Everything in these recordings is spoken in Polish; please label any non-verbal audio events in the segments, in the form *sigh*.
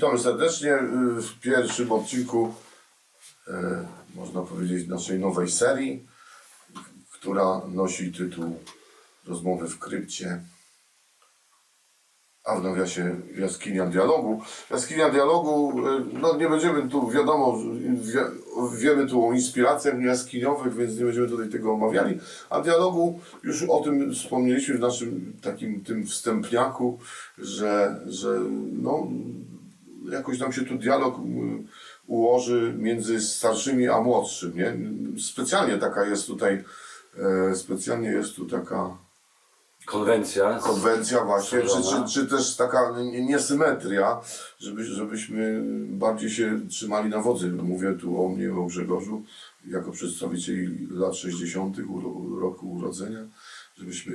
Witamy serdecznie y, w pierwszym odcinku, e, można powiedzieć, naszej nowej serii, która nosi tytuł Rozmowy w krypcie, a w nawiasie Jaskinia Dialogu. Jaskinia Dialogu, y, no nie będziemy tu, wiadomo, wie, wiemy tu o inspiracjach jaskiniowych, więc nie będziemy tutaj tego omawiali, a dialogu, już o tym wspomnieliśmy w naszym takim tym wstępniaku, że, że no, jakoś nam się tu dialog mm, ułoży między starszymi a młodszym, nie? Specjalnie taka jest tutaj, e, specjalnie jest tu taka Konwencja. konwencja właśnie, czy, czy, czy też taka nie- niesymetria, żeby, żebyśmy bardziej się trzymali na wodzy. Mówię tu o mnie, o Grzegorzu, jako przedstawicieli lat 60. uro- roku urodzenia, żebyśmy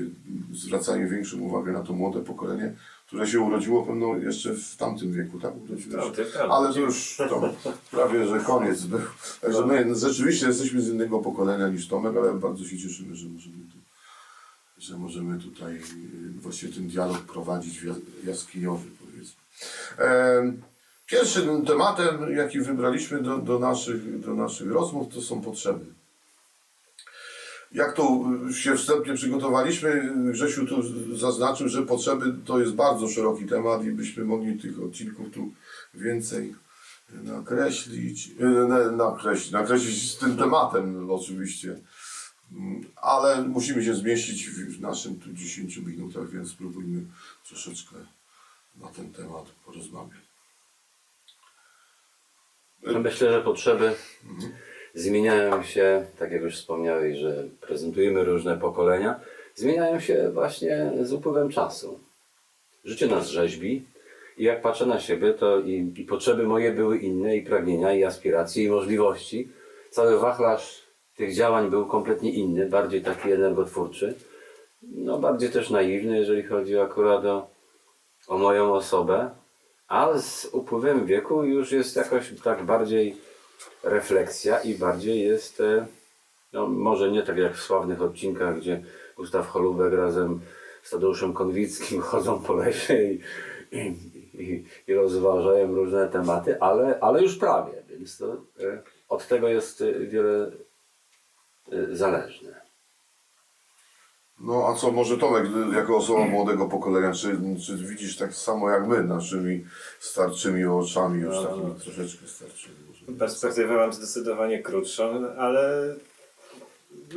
zwracali większą uwagę na to młode pokolenie, które się urodziło pewno jeszcze w tamtym wieku, tak? Tamtym, tamtym. Ale to już to prawie, że koniec był. Także my rzeczywiście jesteśmy z innego pokolenia niż Tomek, ale bardzo się cieszymy, że możemy tu że możemy tutaj y, właśnie ten dialog prowadzić jas- jaskiniowy, powiedzmy. Pierwszym tematem, jaki wybraliśmy do, do, naszych, do naszych rozmów, to są potrzeby. Jak tu y, się wstępnie przygotowaliśmy, Grzesiu tu zaznaczył, że potrzeby to jest bardzo szeroki temat i byśmy mogli tych odcinków tu więcej nakreślić, y, na- nakreślić, nakreślić z tym tematem oczywiście. Mm, Ale musimy się zmieścić w naszym tu 10 minutach, więc spróbujmy troszeczkę na ten temat porozmawiać. Myślę, że potrzeby zmieniają się, tak jak już wspomniałeś, że prezentujemy różne pokolenia, zmieniają się właśnie z upływem czasu. Życie nas rzeźbi i jak patrzę na siebie, to i, i potrzeby moje były inne, i pragnienia, i aspiracje, i możliwości. Cały wachlarz tych działań był kompletnie inny, bardziej taki energotwórczy, no bardziej też naiwny, jeżeli chodzi akurat o, o moją osobę, a z upływem wieku już jest jakoś tak bardziej refleksja i bardziej jest, e, no może nie tak jak w sławnych odcinkach, gdzie Gustaw Holubek razem z Tadeuszem Konwickim *laughs* chodzą po lesie i, i, i, i rozważają różne tematy, ale, ale już prawie, więc to, e, od tego jest e, wiele zależne. No a co, może Tomek, jako osoba *clears throat* młodego pokolenia, czy, czy widzisz tak samo jak my, naszymi starczymi oczami, już takimi troszeczkę starszymi? Perspektywę mam zdecydowanie krótszą, ale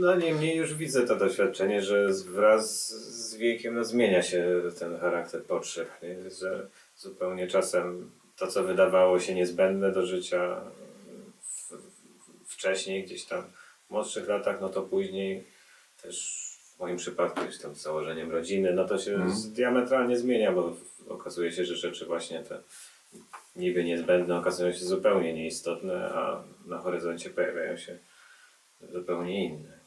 no niemniej już widzę to doświadczenie, że wraz z wiekiem no, zmienia się ten charakter potrzeb, nie? że zupełnie czasem to, co wydawało się niezbędne do życia w, w, wcześniej, gdzieś tam w młodszych latach, no to później też w moim przypadku już tam z założeniem rodziny, no to się z- diametralnie zmienia, bo okazuje się, że rzeczy właśnie te niby niezbędne okazują się zupełnie nieistotne, a na horyzoncie pojawiają się zupełnie inne.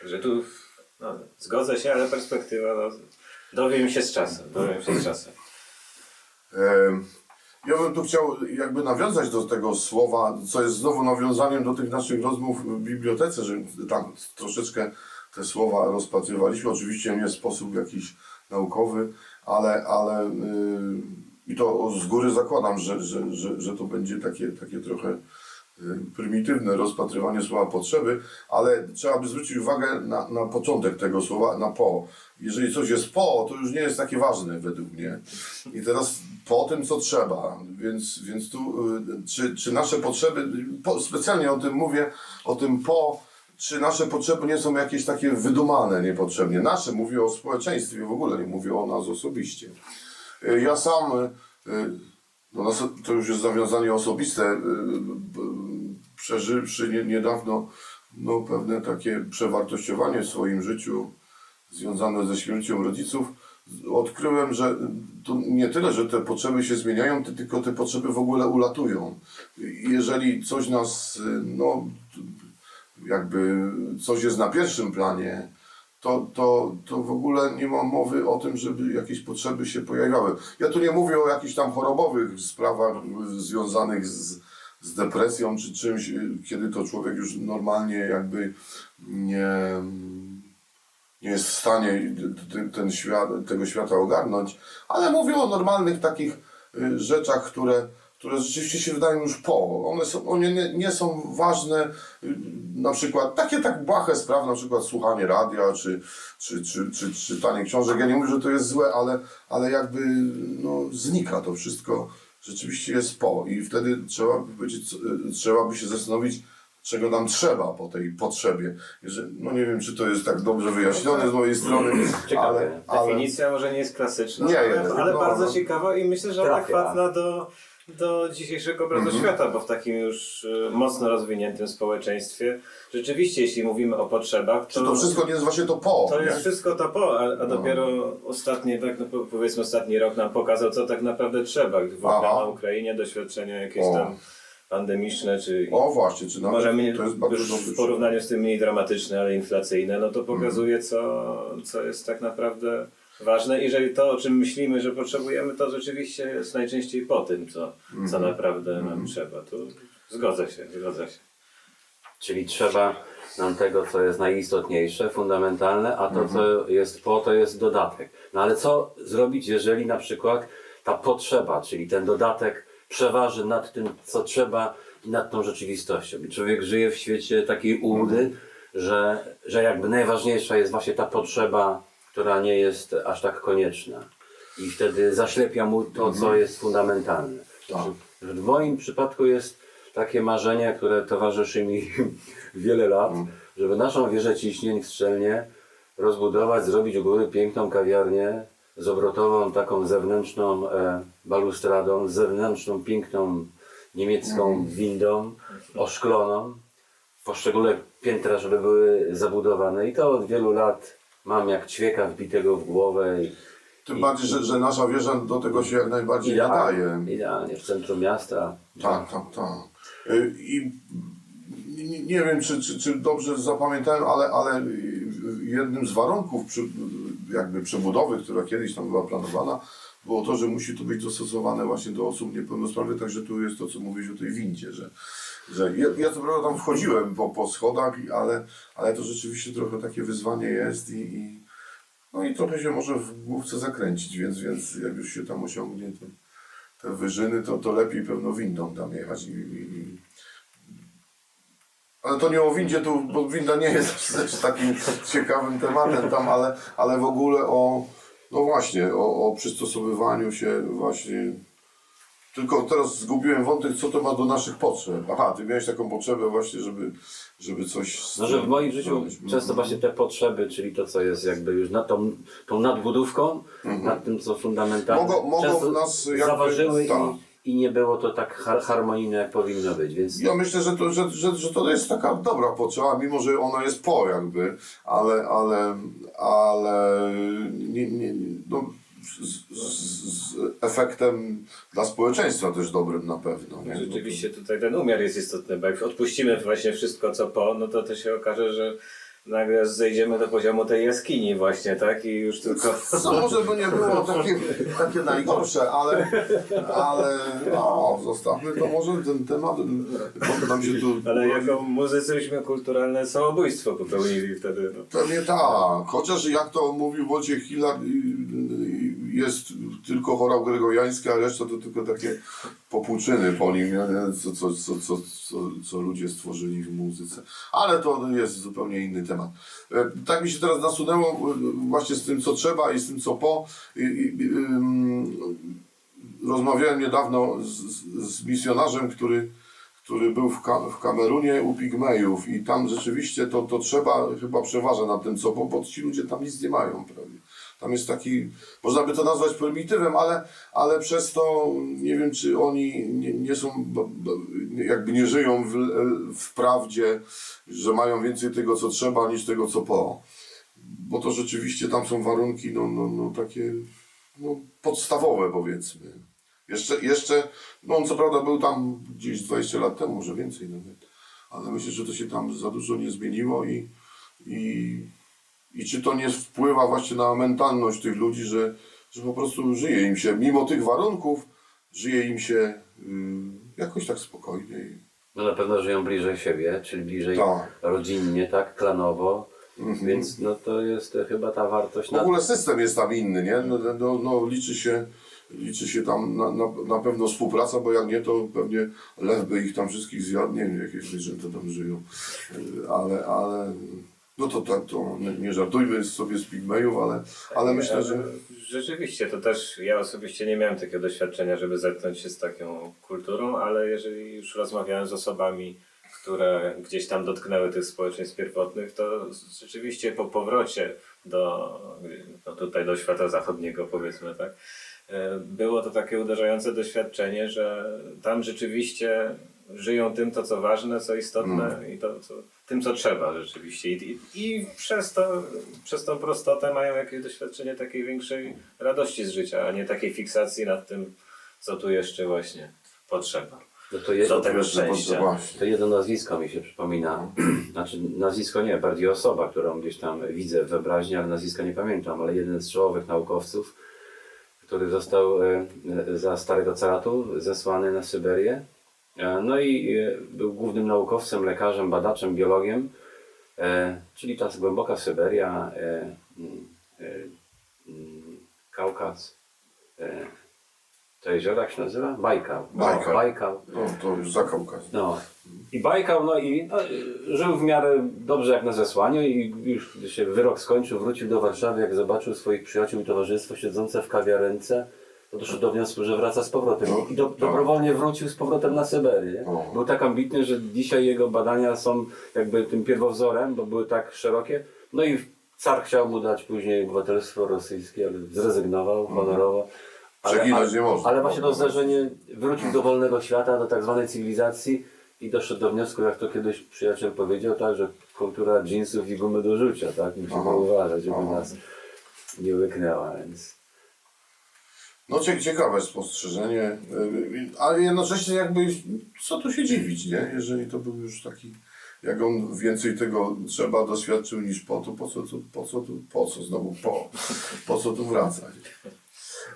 Także tu no, zgodzę się, ale perspektywa no, dowiem się z czasem. Dowiem się z czasem. Em, Ja bym tu chciał jakby nawiązać do tego słowa, co jest znowu nawiązaniem do tych naszych rozmów w bibliotece, że tam troszeczkę te słowa rozpatrywaliśmy. Oczywiście nie w sposób jakiś naukowy, ale, ale yy, i to z góry zakładam, że, że, że, że to będzie takie, takie trochę y, prymitywne rozpatrywanie słowa potrzeby, ale trzeba by zwrócić uwagę na, na początek tego słowa, na po. Jeżeli coś jest po, to już nie jest takie ważne według mnie. I teraz po tym, co trzeba. Więc, więc tu, y, czy, czy nasze potrzeby, po, specjalnie o tym mówię, o tym po, czy nasze potrzeby nie są jakieś takie wydumane niepotrzebnie. Nasze, mówię o społeczeństwie w ogóle, nie mówię o nas osobiście. Y, Ja sam, y, y, no to już jest zawiązanie osobiste, przeżywszy nie, niedawno no, pewne takie przewartościowanie w swoim życiu związane ze śmiercią rodziców, odkryłem, że to nie tyle, że te potrzeby się zmieniają, ty- tylko te potrzeby w ogóle ulatują. Jeżeli coś nas, no, jakby coś jest na pierwszym planie, to, to, to w ogóle nie ma mowy o tym, żeby jakieś potrzeby się pojawiały. Ja tu nie mówię o jakichś tam chorobowych sprawach związanych z, z depresją czy czymś, kiedy to człowiek już normalnie jakby nie, nie jest w stanie ten świat, tego świata ogarnąć, ale mówię o normalnych takich y, rzeczach, które, które rzeczywiście się wydają już po. One, są, one nie, nie są ważne, y, na przykład takie tak błahe sprawy, na przykład słuchanie radia, czy, czy, czy, czy czytanie książek. Ja nie mówię, że to jest złe, ale, ale jakby no, znika to wszystko, rzeczywiście jest po i wtedy trzeba by, powiedzieć, y, trzeba by się zastanowić, czego nam trzeba po tej potrzebie. No nie wiem, czy to jest tak dobrze wyjaśnione z mojej strony, Ciekawe. ale, ale Definicja może nie jest klasyczna, Nie ale, jest, ale no, bardzo no. ciekawa i myślę, że Trafia. adekwatna do, do dzisiejszego obrazu Mhm. świata, bo w takim już y, mocno rozwiniętym społeczeństwie rzeczywiście, jeśli mówimy o potrzebach, czy to wszystko nie jest właśnie to po, To nie? jest wszystko to po, a, a dopiero ostatni, tak no, po- powiedzmy ostatni rok nam pokazał, co tak naprawdę trzeba. Gdy na Ukrainie, doświadczenia jakieś O. tam pandemiczne, czy O właśnie, czy nawet, może mniej, to jest bardzo już w porównaniu z tym mniej dramatyczne, ale inflacyjne, no to pokazuje, co, co jest tak naprawdę ważne i że to, o czym myślimy, że potrzebujemy, to rzeczywiście jest najczęściej po tym, co, co naprawdę nam trzeba. Tu zgodzę się, zgodzę się. Czyli trzeba nam tego, co jest najistotniejsze, fundamentalne, a to, co jest po, to jest dodatek. No ale co zrobić, jeżeli na przykład ta potrzeba, czyli ten dodatek przeważy nad tym, co trzeba i nad tą rzeczywistością. I człowiek żyje w świecie takiej ułudy, że, że jakby najważniejsza jest właśnie ta potrzeba, która nie jest aż tak konieczna. I wtedy zaślepia mu to, co jest fundamentalne. Tak. W moim przypadku jest takie marzenie, które towarzyszy mi *laughs* wiele lat, żeby naszą wieżę ciśnień w Strzelnie rozbudować, zrobić u góry piękną kawiarnię z obrotową taką zewnętrzną e, balustradą, z zewnętrzną piękną niemiecką windą oszkloną. Poszczególne piętra, żeby były zabudowane i to od wielu lat mam jak ćwieka wbitego w głowę i Tym bardziej, że, że nasza wieża do tego się jak najbardziej nadaje. idealnie w centrum miasta. Tak, tak, tak. Y, I nie, nie wiem, czy, czy, czy dobrze zapamiętałem, ale, ale jednym z warunków przy, jakby przebudowy, która kiedyś tam była planowana, było to, że musi to być dostosowane właśnie do osób niepełnosprawnych, także tu jest to, co mówisz o tej windzie, że, że ja, ja co prawda tam wchodziłem po, po schodach, ale, ale to rzeczywiście trochę takie wyzwanie jest i, i no i trochę się może w główce zakręcić, więc, więc jak już się tam osiągnie te, te wyżyny, to, to lepiej pewno windą tam jechać. I, i... Ale to nie o windzie, tu, bo winda nie jest *laughs* też takim ciekawym tematem tam, ale, ale w ogóle o, no właśnie, o, o przystosowywaniu się właśnie. Tylko teraz zgubiłem wątek, co to ma do naszych potrzeb. Aha, ty miałeś taką potrzebę właśnie, żeby, żeby coś... No, że w moim życiu zrobić. często właśnie te potrzeby, czyli to, co jest jakby już nad tą, tą nadbudówką, nad tym, co fundamentalne, Mogą- mogą nas jakby- zaważyły tak. i, i nie było to tak har harmonijne, jak powinno być, więc Ja myślę, że to, że, że, że to jest taka dobra potrzeba, mimo że ona jest po jakby, ale, ale, ale nie, nie, no, z, z, z efektem dla społeczeństwa też dobrym na pewno. Nie? Rzeczywiście tutaj ten umiar jest istotny, bo jak odpuścimy właśnie wszystko co po, no to to się okaże, że nagle zejdziemy do poziomu tej jaskini właśnie, tak? I już tylko... Co *laughs* może by nie było takie, takie najgorsze, ale, ale no, zostawmy to może ten temat, nam się tu... Ale jako muzycy byśmy kulturalne samobójstwo popełnili wtedy. No. Pewnie tak. Chociaż jak to mówił Wojciech Hiller, y, jest tylko chorał gregoriański, a reszta to tylko takie popłuczyny po nim, co, co, co, co, co, co ludzie stworzyli w muzyce. Ale to jest zupełnie inny temat. E, Tak mi się teraz nasunęło y, właśnie z tym, co trzeba i z tym, co po. Rozmawiałem niedawno z, z, misjonarzem, który który był w, Ka- w Kamerunie u Pigmejów i tam rzeczywiście to, to trzeba chyba przeważa nad tym co, bo, bo ci ludzie tam nic nie mają prawie. Tam jest taki, można by to nazwać prymitywem, ale, ale przez to nie wiem, czy oni nie, nie są, jakby nie żyją w, w prawdzie, że mają więcej tego, co trzeba, niż tego, co po. Bo to rzeczywiście tam są warunki, no, no, no takie no, podstawowe powiedzmy. Jeszcze, jeszcze, no on co prawda był tam gdzieś 20 lat temu, może więcej nawet, ale myślę, że to się tam za dużo nie zmieniło i, i, i czy to nie wpływa właśnie na mentalność tych ludzi, że, że po prostu żyje im się, mimo tych warunków, żyje im się y, jakoś tak spokojniej. no na pewno żyją bliżej siebie, czyli bliżej Tak. rodzinnie, tak, klanowo, więc no to jest chyba ta wartość W nad... ogóle system jest tam inny, nie? No, no, no liczy się liczy się tam na, na, na pewno współpraca, bo jak nie, to pewnie lew by ich tam wszystkich zjadł, nie wiem, jakie zwierzęta tam żyją, Y, ale, ale no to tak, to nie, nie żartujmy sobie z pigmejów, ale, ale myślę, że Rzeczywiście, to też ja osobiście nie miałem takiego doświadczenia, żeby zetknąć się z taką kulturą, ale jeżeli już rozmawiałem z osobami, które gdzieś tam dotknęły tych społeczeństw pierwotnych, to rzeczywiście po powrocie do, no tutaj do świata zachodniego powiedzmy tak, e, było to takie uderzające doświadczenie, że tam rzeczywiście żyją tym, to co ważne, co istotne i to, co, tym, co trzeba rzeczywiście. I, i, i przez, to, przez tą prostotę mają jakieś doświadczenie takiej większej radości z życia, a nie takiej fiksacji nad tym, co tu jeszcze właśnie potrzeba. No to, je, Do tego szczęścia. właśnie. to jedno nazwisko mi się przypomina. *clears throat* Znaczy nazwisko nie, bardziej osoba, którą gdzieś tam widzę w wyobraźni, ale nazwiska nie pamiętam, ale jeden z czołowych naukowców, który został e, za starego caratu zesłany na Syberię. E, No i e, był głównym naukowcem, lekarzem, badaczem, biologiem, e, czyli ta głęboka Syberia, mm, Kaukaz. To jezioro jak się nazywa? Bajkał. Bajkał. Bajkał. no, to już za Kaukaz. No. I bajkał, no i no, żył w miarę dobrze jak na zesłaniu i już się wyrok skończył, wrócił do Warszawy, jak zobaczył swoich przyjaciół i towarzystwo siedzące w kawiarence, to doszedł do wniosku, że wraca z powrotem. I do, dobrowolnie wrócił z powrotem na Syberię. No. Był tak ambitny, że dzisiaj jego badania są jakby tym pierwowzorem, bo były tak szerokie. No i car chciał mu dać później obywatelstwo rosyjskie, ale zrezygnował honorowo. Ale, Przeginać ale, nie można. ale właśnie to zdarzenie wrócił do wolnego świata, do tak zwanej cywilizacji i doszedł do wniosku, jak to kiedyś przyjaciel powiedział, tak, że kultura jeansów i gumy do rzucia, tak? Musimy uważać, żeby nas nie łyknęła, więc... No cie- ciekawe spostrzeżenie, y, ale jednocześnie jakby co tu się dziwić, nie? Jeżeli to był już taki, jak on więcej tego trzeba doświadczył niż po, to po co tu, po co tu, po co znowu po, po co tu wracać?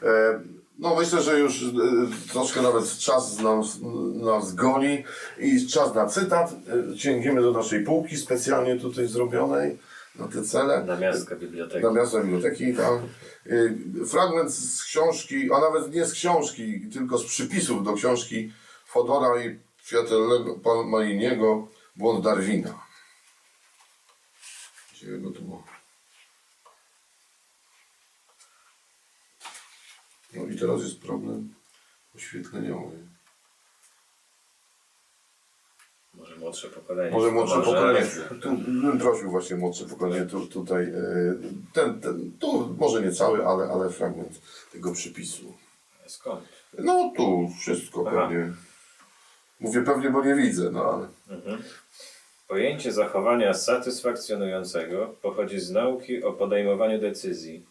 E, No myślę, że już e, troszkę nawet czas nas, nas goni i czas na cytat. E, Sięgniemy do naszej półki specjalnie tutaj zrobionej na te cele. Na miastkę biblioteki. Na miasto biblioteki tam. Y, Fragment z książki, a nawet nie z książki, tylko z przypisów do książki Fodora i Fiatellego Maliniego Błąd Darwina. Gdzie go tu było? No i teraz jest problem oświetleniowy. Może młodsze pokolenie. Może młodsze pokolenie. Tu, bym prosił właśnie młodsze pokolenie tu, tutaj. e, Ten, ten, tu może nie cały, ale, ale fragment tego przypisu. Skąd? No tu wszystko Aha. pewnie. Mówię pewnie, bo nie widzę, no ale. Pojęcie zachowania satysfakcjonującego pochodzi z nauki o podejmowaniu decyzji.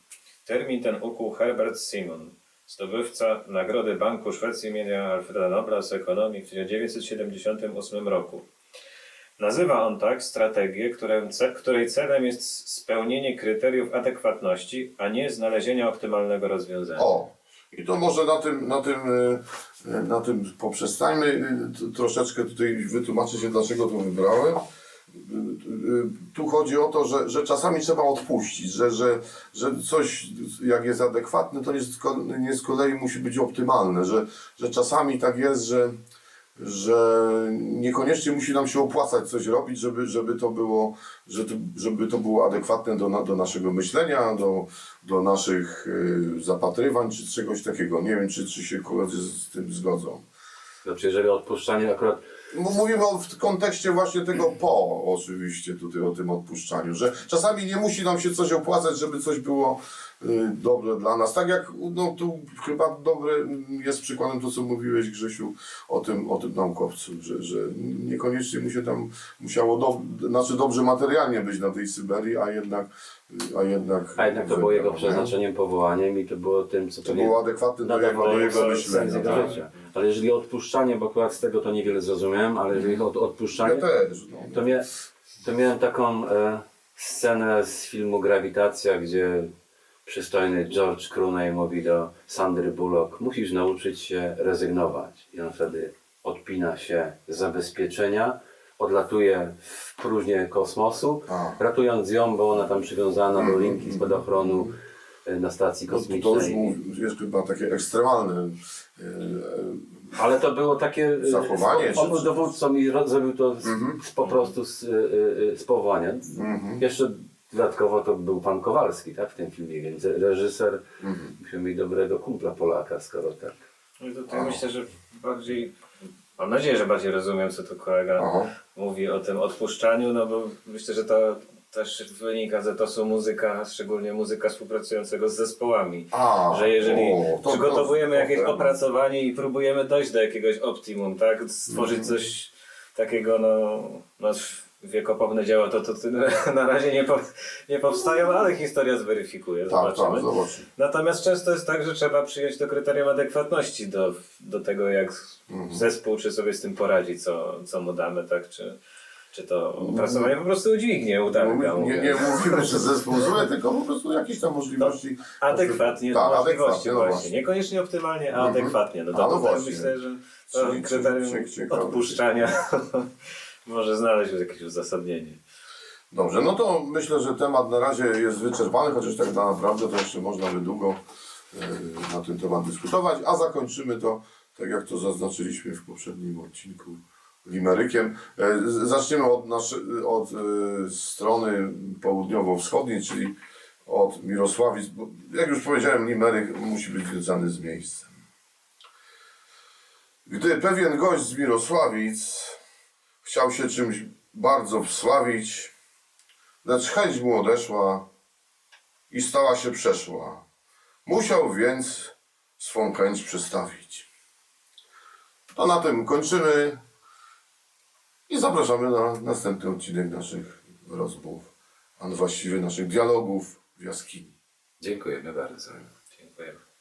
Termin ten ukuł Herbert Simon, zdobywca Nagrody Banku Szwecji imienia Alfreda Nobla z ekonomii w 1978 roku. Nazywa on tak strategię, której celem jest spełnienie kryteriów adekwatności, a nie znalezienia optymalnego rozwiązania. O! I to może na tym, na tym, e, e, na tym poprzestańmy. E, Troszeczkę tutaj wytłumaczę się, dlaczego to wybrałem. Tu chodzi o to, że, że czasami trzeba odpuścić, że, że, że coś, jak jest adekwatne, to nie z, nie kolei musi być optymalne, że, że czasami tak jest, że, że niekoniecznie musi nam się opłacać coś robić, żeby, żeby, to, było, że to, żeby to było adekwatne do, do naszego myślenia, do, do naszych y, zapatrywań czy czegoś takiego. Nie wiem, czy, czy się koledzy z, tym zgodzą. Znaczy, jeżeli odpuszczanie akurat Mówimy o, w kontekście właśnie tego po, oczywiście, tutaj o tym odpuszczaniu, że czasami nie musi nam się coś opłacać, żeby coś było dobre dla nas. Tak jak no, tu chyba dobre jest przykładem to, co mówiłeś Grzesiu o tym, o tym naukowcu, że, że niekoniecznie mu się tam musiało, do, znaczy dobrze materialnie być na tej Syberii, a jednak a jednak, A jednak to było jego przeznaczeniem, powołaniem i to było tym, co To było adekwatne do jego, do jego myślenia. Tak. życia. Ale jeżeli odpuszczanie, bo akurat z tego to niewiele zrozumiałem, ale jeżeli chodzi o odpuszczanie, Ja też. No. to, mia, to miałem taką e, scenę z filmu Grawitacja, gdzie przystojny George Clooney mówi do Sandry Bullock, musisz nauczyć się rezygnować. I on wtedy odpina się z zabezpieczenia, odlatuje w próżnię kosmosu, A. ratując ją, bo ona tam przywiązana do linki spadochronu e, na stacji To, to już kosmicznej. mów- jest chyba takie ekstremalne. e, Ale to było takie. e, Zachowanie, On był dowódcą i ro- zrobił to z, Mhm. z, po prostu z, e, e, z powołania. Mhm. Jeszcze dodatkowo to był pan Kowalski tak, w tym filmie, więc reżyser Mhm. musiał mieć dobrego kumpla Polaka, skoro tak. No i tutaj myślę, że bardziej, mam nadzieję, że bardziej rozumiem, co tu kolega Aha. mówi o tym odpuszczaniu, no bo myślę, że to też wynika z etosu muzyka, szczególnie muzyka współpracującego z zespołami. A, Że jeżeli o, to- przygotowujemy to- jakieś to- opracowanie i próbujemy dojść do jakiegoś optimum, tak? Stworzyć Mhm. coś takiego, no, no wiekopomne dzieła, to, to, to *laughs* na razie nie, po, nie powstają, ale historia zweryfikuje, Tak, zobaczymy. tak, zobaczymy. Natomiast często jest tak, że trzeba przyjąć to kryterium adekwatności do, do tego, jak Mhm. zespół czy sobie z tym poradzi, co, co mu damy, tak? Czy, czy to opracowanie po prostu udźwignie, udarga. Nie, nie mówimy, że zespół zły, tylko po prostu jakieś tam możliwości. Adekwatnie Tak, do możliwości adekwatnie, no właśnie. właśnie. Niekoniecznie optymalnie, a Mhm. adekwatnie. No to no właśnie. myślę, że to kryterium ciekawe. *laughs* może znaleźć jakieś uzasadnienie. Dobrze, no to myślę, że temat na razie jest wyczerpany, chociaż tak naprawdę to jeszcze można by długo e, na ten temat dyskutować, a zakończymy to, tak jak to zaznaczyliśmy w poprzednim odcinku, limerykiem. E, Zaczniemy od, nasze, od e, strony południowo-wschodniej, czyli od Mirosławic. Jak już powiedziałem, limeryk musi być związany z miejscem. Gdy pewien gość z Mirosławic chciał się czymś bardzo wsławić, lecz chęć mu odeszła i stała się przeszła. Musiał więc swą chęć przestawić. To na tym kończymy i zapraszamy na następny odcinek naszych rozmów, a właściwie naszych dialogów w jaskini. Dziękujemy bardzo. Dziękuję.